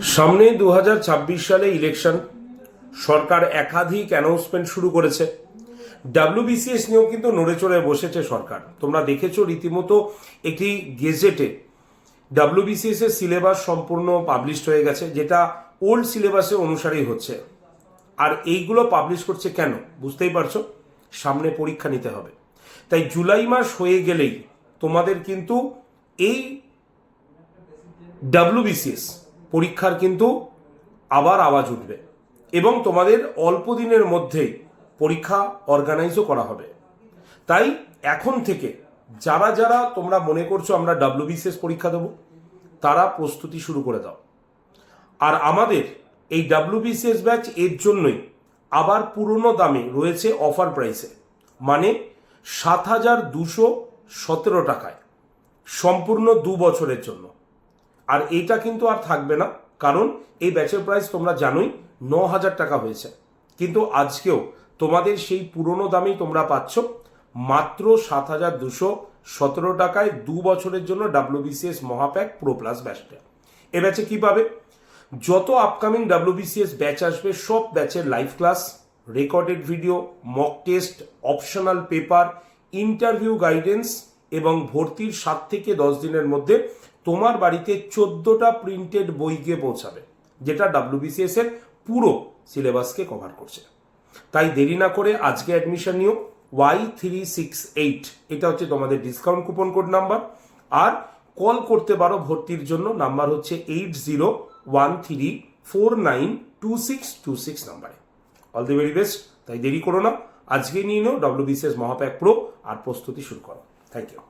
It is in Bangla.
সামনে দু হাজার ছাব্বিশ সালে ইলেকশন, সরকার একাধিক অ্যানাউন্সমেন্ট শুরু করেছে। ডাব্লিউবিসিএস নিয়েও কিন্তু নড়ে চড়ে বসেছে সরকার। তোমরা দেখেছ রীতিমতো একটি গেজেটে ডাব্লিউবিসিএস এর সিলেবাস সম্পূর্ণ পাবলিশড হয়ে গেছে, যেটা ওল্ড সিলেবাসে অনুসারেই হচ্ছে। আর এইগুলো পাবলিশ করছে কেন? বুঝতেই পারছ? সামনে পরীক্ষা নিতে হবে। তাই জুলাই মাস হয়ে গেলেই তোমাদের কিন্তু এই ডাব্লিউবিসিএস পরীক্ষার কিন্তু আবার আওয়াজ উঠবে এবং তোমাদের অল্প দিনের মধ্যেই পরীক্ষা অর্গানাইজও করা হবে। তাই এখন থেকে যারা যারা তোমরা মনে করছ আমরা ডাব্লিউবিসিএস পরীক্ষা দেবো, তারা প্রস্তুতি শুরু করে দাও। আর আমাদের এই ডাব্লিউবিসিএস ব্যাচ এর জন্যই আবার পুরনো দামে রয়েছে অফার প্রাইসে মানে সাত হাজার দুশো সতেরো টাকায়। সম্পূর্ণ দু বছরের জন্য। আর এইটা কিন্তু আর থাকবে না, কারণ এই ব্যাচের প্রাইস তোমরা জানোই ন হাজার টাকা হয়েছে। কিন্তু আজকেও তোমাদের সেই পুরনো দামেই তোমরা পাচ্ছ, মাত্র সাত হাজার দুশো সতেরো টাকায় দু বছরের জন্য ডাব্লিউবিসিএস মহাপ্যাক প্রো প্লাস ব্যাচটা এ ব্যাচে কি পাবে? যত আপকামিং ডাব্লিউবিসিএস ব্যাচ আসবে, সব ব্যাচের live class recorded video mock test optional paper interview guidance এবং ভর্তির সাত থেকে দশ দিনের মধ্যে তোমার বাড়িতে চোদ্দোটা প্রিন্টেড বই গিয়ে পৌঁছাবে, যেটা ডাব্লিউবিসিএস এর পুরো সিলেবাসকে কভার করছে। তাই দেরি না করে আজকে অ্যাডমিশন নিও ওয়াই থ্রি সিক্স এইট এটা হচ্ছে তোমাদের ডিসকাউন্ট কুপন কোড নাম্বার আর কল করতে পারো ভর্তির জন্য নাম্বার হচ্ছে eight zero one three four nine two six two six নাম্বারে অল দি ভেরি বেস্ট তাই দেরি করো না আজকে নিয়ে নাও ডব্লিউবিসিএস মহাপ্যাক প্রো আর প্রস্তুতি শুরু করো। Thank you